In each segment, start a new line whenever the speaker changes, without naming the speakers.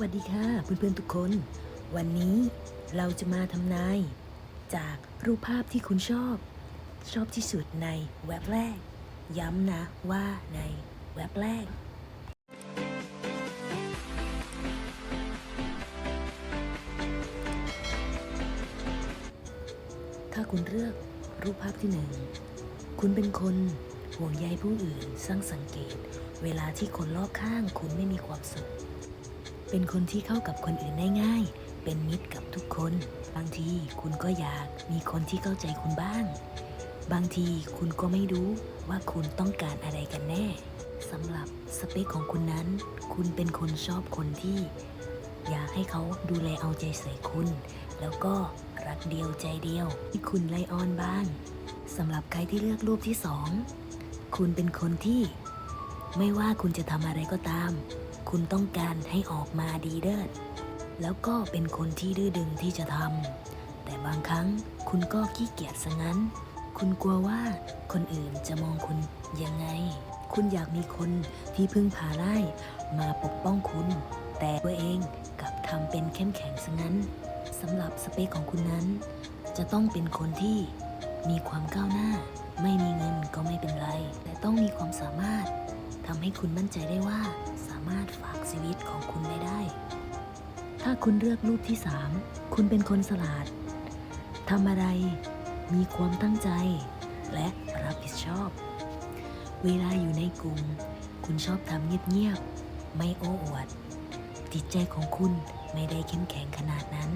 วัสดีค่ะเพื่อนๆทุกคน วันนี้เราจะมาทำนายจากรูปภาพที่คุณชอบ ชอบที่สุดในเว็บแรก ย้ำนะว่าในเว็บแรก ถ้าคุณเลือกรูปภาพที่หนึ่งคุณเป็นคนห่วงใยผู้อื่นสร้างสังเกต เวลาที่คนรอบข้างคุณไม่มีความสุข เป็นคนที่เข้ากับคนอื่นได้ง่าย เป็นมิตรกับทุกคน บางทีคุณก็อยากมีคนที่เข้าใจคุณบ้าง บางทีคุณก็ไม่รู้ว่าคุณต้องการอะไรกันแน่สำหรับสเปคของคุณนั้น คุณเป็นคนชอบคนที่ อยากให้เขาดูแลเอาใจใส่คุณ แล้วก็รักเดียวใจเดียวที่คุณไลออนบ้างสำหรับใครที่เลือกรูปที่สองคุณเป็นคนที่ ไม่ว่าคุณจะทำอะไรก็ตาม คุณต้องการให้ออกมาดีเลิศแล้วก็เป็นคนที่ดื้อดึงที่จะทำ แต่บางครั้งคุณก็ขี้เกียจซะงั้น คุณกลัวว่าคนอื่นจะมองคุณยังไง คุณอยากมีคนที่พึ่งพาได้มาปกป้องคุณ แต่ตัวเองกลับทำเป็นเข้มแข็งซะงั้นสำหรับสเปคของคุณนั้น จะต้องเป็นคนที่มีความก้าวหน้า ไม่มีเงินก็ไม่เป็นไร แต่ต้องมีความสามารถ ทำให้คุณมั่นใจได้ว่าสามารถฝากชีวิตของคุณไว้ได้ ถ้าคุณเลือกรูปที่ 3 คุณเป็นคนสลาดทำอะไร มีความตั้งใจ และรับผิดชอบ เวลาอยู่ในกลุ่ม คุณชอบทำเงียบๆ ไม่โอ้อวด จิตใจของคุณไม่ได้เข้มแข็งขนาดนั้น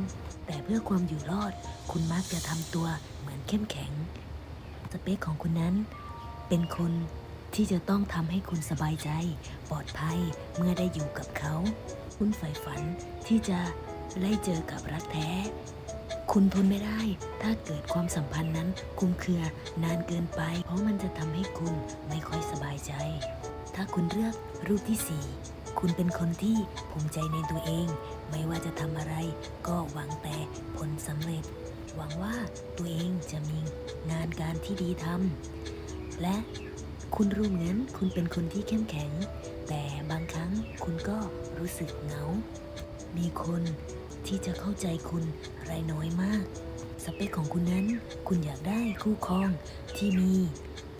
แต่เพื่อความอยู่รอด คุณมักจะทำตัวเหมือนเข้มแข็ง สเปคของคุณนั้น เป็นคน ที่จะต้องทำให้คุณสบายใจ ปลอดภัยเมื่อได้อยู่กับเขา คุณใฝ่ฝันที่จะได้เจอกับรักแท้ คุณทนไม่ได้ ถ้าเกิดความสัมพันธ์นั้นคลุมเครือนานเกินไป เพราะมันจะทำให้คุณไม่ค่อยสบายใจ ถ้าคุณเลือกรูปที่4คุณเป็นคนที่ภูมิใจในตัวเอง ไม่ว่าจะทำอะไร ก็หวังแต่ผลสำเร็จ หวังว่าตัวเองจะมีงานการที่ดีทำและ คุณรู้เหมือนคุณเป็นคนที่เข้มแข็ง แต่บางครั้งคุณก็รู้สึกเหงา มีคนที่จะเข้าใจคุณรายน้อยมาก สเปคของคุณนั้น คุณอยากได้คู่ครองที่มี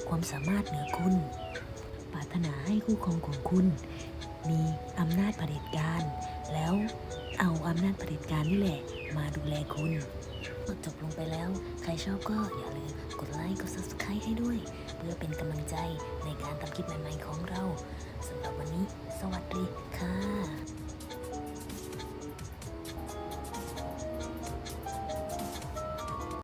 ความสามารถเหนือคุณ ปรารถนาให้คู่ครองของคุณ มีอำนาจเผด็จการ แล้วเอาอำนาจเผด็จการนี่แหละมาดูแลคุณจบลงไปแล้ว ใครชอบก็อย่าลืมกดไลค์ กด subscribe ให้ด้วย เพื่อเป็น ใจในการทำคลิปใหม่ๆของเราสำหรับวันนี้ สวัสดีค่ะ